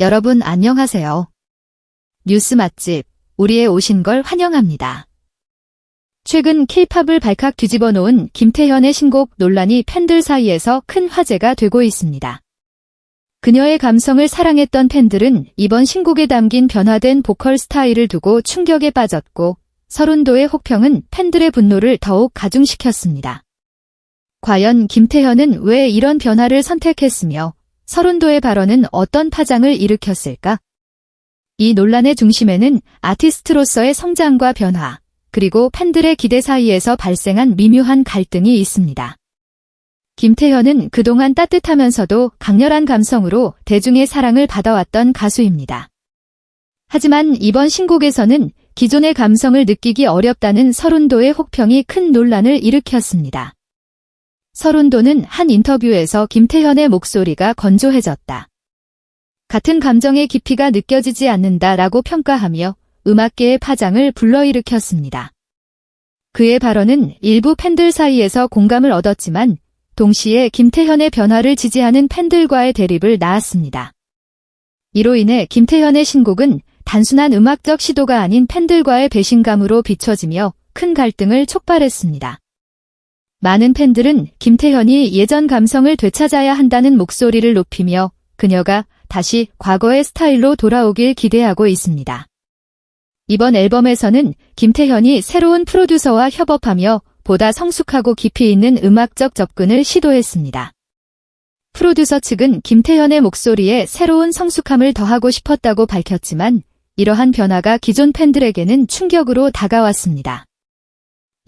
여러분 안녕하세요. 뉴스 맛집, 우리에 오신 걸 환영합니다. 최근 케이팝을 발칵 뒤집어 놓은 김태현의 신곡 논란이 팬들 사이에서 큰 화제가 되고 있습니다. 그녀의 감성을 사랑했던 팬들은 이번 신곡에 담긴 변화된 보컬 스타일을 두고 충격에 빠졌고 서른도의 혹평은 팬들의 분노를 더욱 가중시켰습니다. 과연 김태현은 왜 이런 변화를 선택했으며 서른도의 발언은 어떤 파장을 일으켰을까? 이 논란의 중심에는 아티스트로서의 성장과 변화, 그리고 팬들의 기대 사이에서 발생한 미묘한 갈등이 있습니다. 김태현은 그동안 따뜻하면서도 강렬한 감성으로 대중의 사랑을 받아왔던 가수입니다. 하지만 이번 신곡에서는 기존의 감성을 느끼기 어렵다는 서른도의 혹평이 큰 논란을 일으켰습니다. 서른도는 한 인터뷰에서 김태현의 목소리가 건조해졌다. 같은 감정의 깊이가 느껴지지 않는다라고 평가하며 음악계의 파장을 불러일으켰습니다. 그의 발언은 일부 팬들 사이에서 공감을 얻었지만 동시에 김태현의 변화를 지지하는 팬들과의 대립을 낳았습니다. 이로 인해 김태현의 신곡은 단순한 음악적 시도가 아닌 팬들과의 배신감으로 비춰지며 큰 갈등을 촉발했습니다. 많은 팬들은 김태현이 예전 감성을 되찾아야 한다는 목소리를 높이며 그녀가 다시 과거의 스타일로 돌아오길 기대하고 있습니다. 이번 앨범에서는 김태현이 새로운 프로듀서와 협업하며 보다 성숙하고 깊이 있는 음악적 접근을 시도했습니다. 프로듀서 측은 김태현의 목소리에 새로운 성숙함을 더하고 싶었다고 밝혔지만 이러한 변화가 기존 팬들에게는 충격으로 다가왔습니다.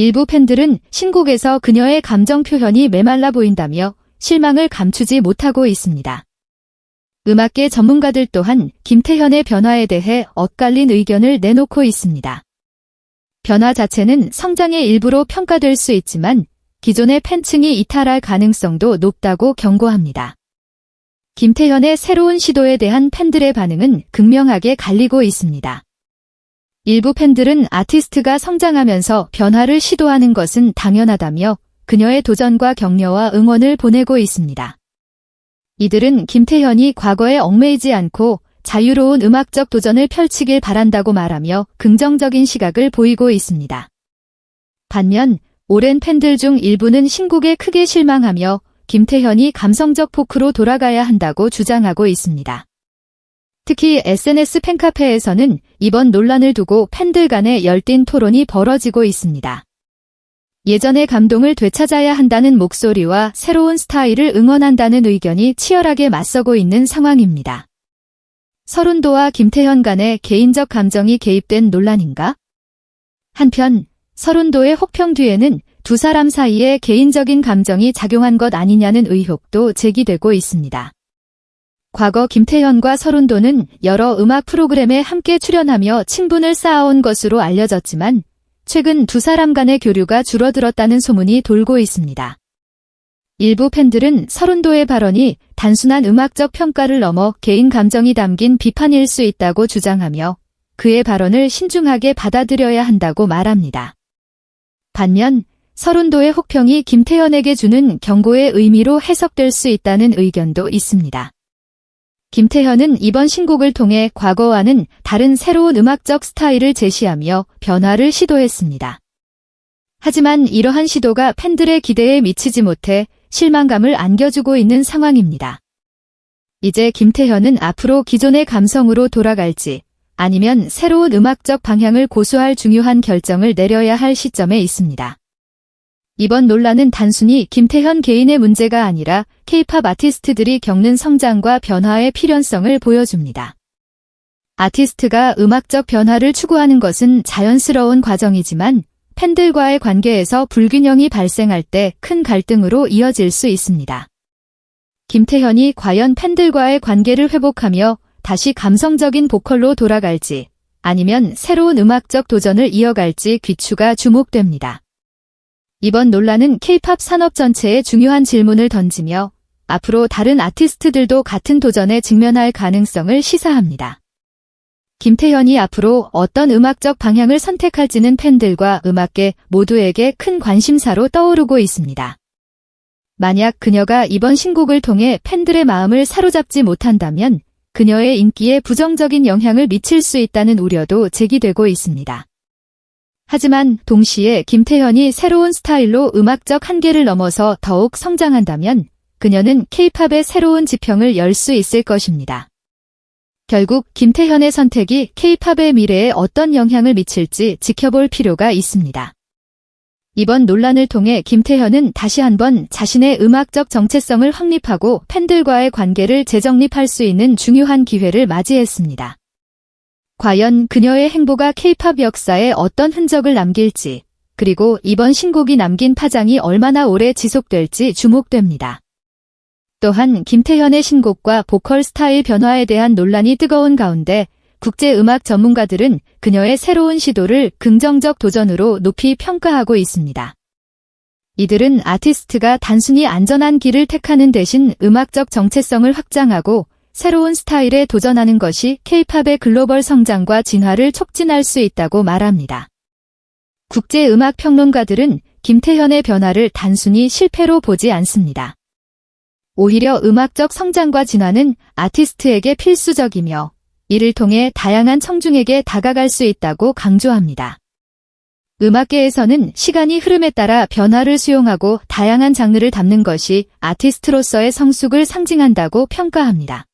일부 팬들은 신곡에서 그녀의 감정 표현이 메말라 보인다며 실망을 감추지 못하고 있습니다. 음악계 전문가들 또한 김태현의 변화에 대해 엇갈린 의견을 내놓고 있습니다. 변화 자체는 성장의 일부로 평가될 수 있지만 기존의 팬층이 이탈할 가능성도 높다고 경고합니다. 김태현의 새로운 시도에 대한 팬들의 반응은 극명하게 갈리고 있습니다. 일부 팬들은 아티스트가 성장하면서 변화를 시도하는 것은 당연하다며 그녀의 도전과 격려와 응원을 보내고 있습니다. 이들은 김태현이 과거에 얽매이지 않고 자유로운 음악적 도전을 펼치길 바란다고 말하며 긍정적인 시각을 보이고 있습니다. 반면 오랜 팬들 중 일부는 신곡에 크게 실망하며 김태현이 감성적 포크로 돌아가야 한다고 주장하고 있습니다. 특히 SNS 팬카페에서는 이번 논란을 두고 팬들 간의 열띤 토론이 벌어지고 있습니다. 예전의 감동을 되찾아야 한다는 목소리와 새로운 스타일을 응원한다는 의견이 치열하게 맞서고 있는 상황입니다. 서른도와 김태현 간의 개인적 감정이 개입된 논란인가? 한편 서른도의 혹평 뒤에는 두 사람 사이에 개인적인 감정이 작용한 것 아니냐는 의혹도 제기되고 있습니다. 과거 김태현과 서른도는 여러 음악 프로그램에 함께 출연하며 친분을 쌓아온 것으로 알려졌지만 최근 두 사람 간의 교류가 줄어들었다는 소문이 돌고 있습니다. 일부 팬들은 서른도의 발언이 단순한 음악적 평가를 넘어 개인 감정이 담긴 비판일 수 있다고 주장하며 그의 발언을 신중하게 받아들여야 한다고 말합니다. 반면 서른도의 혹평이 김태현에게 주는 경고의 의미로 해석될 수 있다는 의견도 있습니다. 김태현은 이번 신곡을 통해 과거와는 다른 새로운 음악적 스타일을 제시하며 변화를 시도했습니다. 하지만 이러한 시도가 팬들의 기대에 미치지 못해 실망감을 안겨주고 있는 상황입니다. 이제 김태현은 앞으로 기존의 감성으로 돌아갈지 아니면 새로운 음악적 방향을 고수할 중요한 결정을 내려야 할 시점에 있습니다. 이번 논란은 단순히 김태현 개인의 문제가 아니라 케이팝 아티스트들이 겪는 성장과 변화의 필연성을 보여줍니다. 아티스트가 음악적 변화를 추구하는 것은 자연스러운 과정이지만 팬들과의 관계에서 불균형이 발생할 때 큰 갈등으로 이어질 수 있습니다. 김태현이 과연 팬들과의 관계를 회복하며 다시 감성적인 보컬로 돌아갈지 아니면 새로운 음악적 도전을 이어갈지 귀추가 주목됩니다. 이번 논란은 케이팝 산업 전체에 중요한 질문을 던지며 앞으로 다른 아티스트들도 같은 도전에 직면할 가능성을 시사합니다. 김태현이 앞으로 어떤 음악적 방향을 선택할지는 팬들과 음악계 모두에게 큰 관심사로 떠오르고 있습니다. 만약 그녀가 이번 신곡을 통해 팬들의 마음을 사로잡지 못한다면 그녀의 인기에 부정적인 영향을 미칠 수 있다는 우려도 제기되고 있습니다. 하지만 동시에 김태현이 새로운 스타일로 음악적 한계를 넘어서 더욱 성장한다면 그녀는 케이팝의 새로운 지평을 열 수 있을 것입니다. 결국 김태현의 선택이 케이팝의 미래에 어떤 영향을 미칠지 지켜볼 필요가 있습니다. 이번 논란을 통해 김태현은 다시 한번 자신의 음악적 정체성을 확립하고 팬들과의 관계를 재정립할 수 있는 중요한 기회를 맞이했습니다. 과연 그녀의 행보가 케이팝 역사에 어떤 흔적을 남길지, 그리고 이번 신곡이 남긴 파장이 얼마나 오래 지속될지 주목됩니다. 또한 김태현의 신곡과 보컬 스타일 변화에 대한 논란이 뜨거운 가운데 국제 음악 전문가들은 그녀의 새로운 시도를 긍정적 도전으로 높이 평가하고 있습니다. 이들은 아티스트가 단순히 안전한 길을 택하는 대신 음악적 정체성을 확장하고 새로운 스타일에 도전하는 것이 케이팝의 글로벌 성장과 진화를 촉진할 수 있다고 말합니다. 국제 음악 평론가들은 김태현의 변화를 단순히 실패로 보지 않습니다. 오히려 음악적 성장과 진화는 아티스트에게 필수적이며 이를 통해 다양한 청중에게 다가갈 수 있다고 강조합니다. 음악계에서는 시간이 흐름에 따라 변화를 수용하고 다양한 장르를 담는 것이 아티스트로서의 성숙을 상징한다고 평가합니다.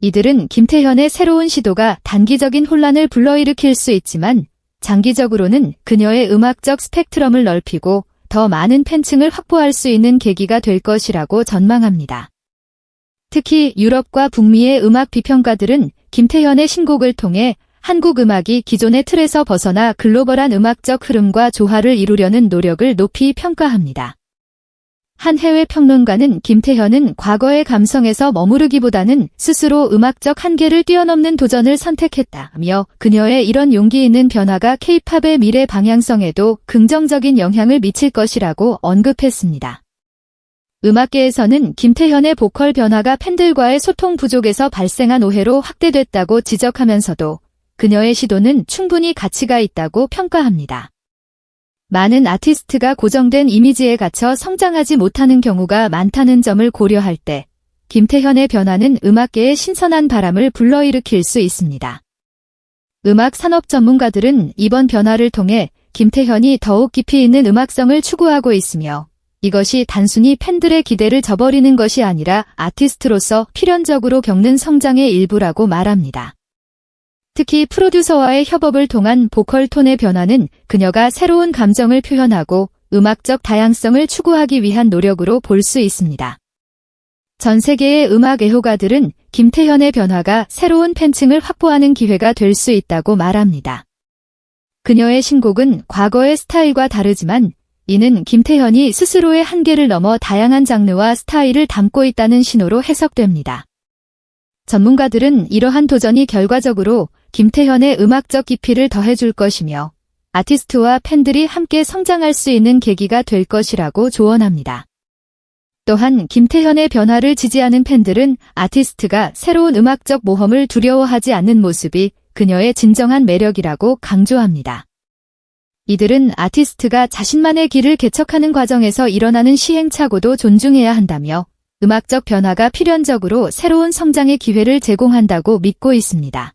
이들은 김태현의 새로운 시도가 단기적인 혼란을 불러일으킬 수 있지만 장기적으로는 그녀의 음악적 스펙트럼을 넓히고 더 많은 팬층을 확보할 수 있는 계기가 될 것이라고 전망합니다. 특히 유럽과 북미의 음악 비평가들은 김태현의 신곡을 통해 한국 음악이 기존의 틀에서 벗어나 글로벌한 음악적 흐름과 조화를 이루려는 노력을 높이 평가합니다. 한 해외 평론가는 김태현은 과거의 감성에서 머무르기보다는 스스로 음악적 한계를 뛰어넘는 도전을 선택했다며 그녀의 이런 용기 있는 변화가 케이팝의 미래 방향성에도 긍정적인 영향을 미칠 것이라고 언급했습니다. 음악계에서는 김태현의 보컬 변화가 팬들과의 소통 부족에서 발생한 오해로 확대됐다고 지적하면서도 그녀의 시도는 충분히 가치가 있다고 평가합니다. 많은 아티스트가 고정된 이미지에 갇혀 성장하지 못하는 경우가 많다는 점을 고려할 때 김태현의 변화는 음악계에 신선한 바람을 불러일으킬 수 있습니다. 음악 산업 전문가들은 이번 변화를 통해 김태현이 더욱 깊이 있는 음악성을 추구하고 있으며 이것이 단순히 팬들의 기대를 저버리는 것이 아니라 아티스트로서 필연적으로 겪는 성장의 일부라고 말합니다. 특히 프로듀서와의 협업을 통한 보컬 톤의 변화는 그녀가 새로운 감정을 표현하고 음악적 다양성을 추구하기 위한 노력으로 볼 수 있습니다. 전 세계의 음악 애호가들은 김태현의 변화가 새로운 팬층을 확보하는 기회가 될 수 있다고 말합니다. 그녀의 신곡은 과거의 스타일과 다르지만 이는 김태현이 스스로의 한계를 넘어 다양한 장르와 스타일을 담고 있다는 신호로 해석됩니다. 전문가들은 이러한 도전이 결과적으로 김태현의 음악적 깊이를 더해줄 것이며 아티스트와 팬들이 함께 성장할 수 있는 계기가 될 것이라고 조언합니다. 또한 김태현의 변화를 지지하는 팬들은 아티스트가 새로운 음악적 모험을 두려워하지 않는 모습이 그녀의 진정한 매력이라고 강조합니다. 이들은 아티스트가 자신만의 길을 개척하는 과정에서 일어나는 시행착오도 존중해야 한다며 음악적 변화가 필연적으로 새로운 성장의 기회를 제공한다고 믿고 있습니다.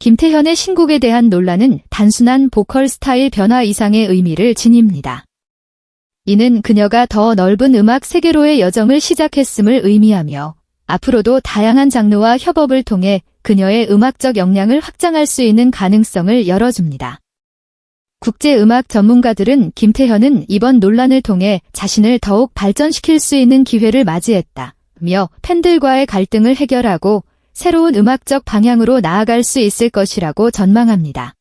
김태현의 신곡에 대한 논란은 단순한 보컬 스타일 변화 이상의 의미를 지닙니다. 이는 그녀가 더 넓은 음악 세계로의 여정을 시작했음을 의미하며 앞으로도 다양한 장르와 협업을 통해 그녀의 음악적 역량을 확장할 수 있는 가능성을 열어줍니다. 국제 음악 전문가들은 김태현은 이번 논란을 통해 자신을 더욱 발전시킬 수 있는 기회를 맞이했다 며 팬들과의 갈등을 해결하고 새로운 음악적 방향으로 나아갈 수 있을 것이라고 전망합니다.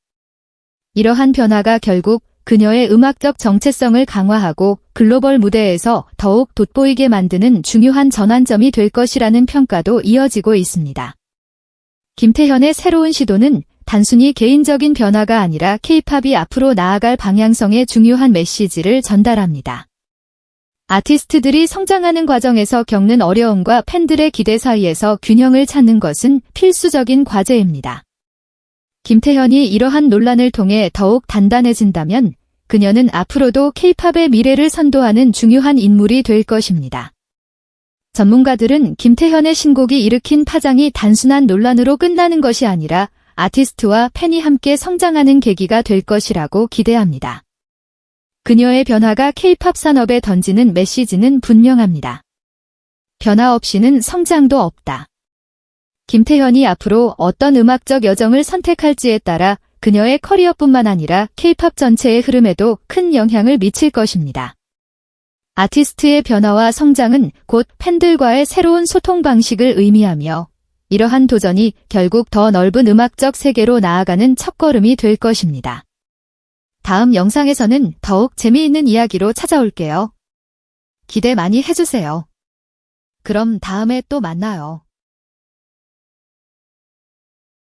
이러한 변화가 결국 그녀의 음악적 정체성을 강화하고 글로벌 무대에서 더욱 돋보이게 만드는 중요한 전환점이 될 것이라는 평가도 이어지고 있습니다. 김태현의 새로운 시도는 단순히 개인적인 변화가 아니라 케이팝이 앞으로 나아갈 방향성의 중요한 메시지를 전달합니다. 아티스트들이 성장하는 과정에서 겪는 어려움과 팬들의 기대 사이에서 균형을 찾는 것은 필수적인 과제입니다. 김태현이 이러한 논란을 통해 더욱 단단해진다면 그녀는 앞으로도 케이팝의 미래를 선도하는 중요한 인물이 될 것입니다. 전문가들은 김태현의 신곡이 일으킨 파장이 단순한 논란으로 끝나는 것이 아니라 아티스트와 팬이 함께 성장하는 계기가 될 것이라고 기대합니다. 그녀의 변화가 케이팝 산업에 던지는 메시지는 분명합니다. 변화 없이는 성장도 없다. 김태현이 앞으로 어떤 음악적 여정을 선택할지에 따라 그녀의 커리어뿐만 아니라 케이팝 전체의 흐름에도 큰 영향을 미칠 것입니다. 아티스트의 변화와 성장은 곧 팬들과의 새로운 소통 방식을 의미하며 이러한 도전이 결국 더 넓은 음악적 세계로 나아가는 첫걸음이 될 것입니다. 다음 영상에서는 더욱 재미있는 이야기로 찾아올게요. 기대 많이 해주세요. 그럼 다음에 또 만나요.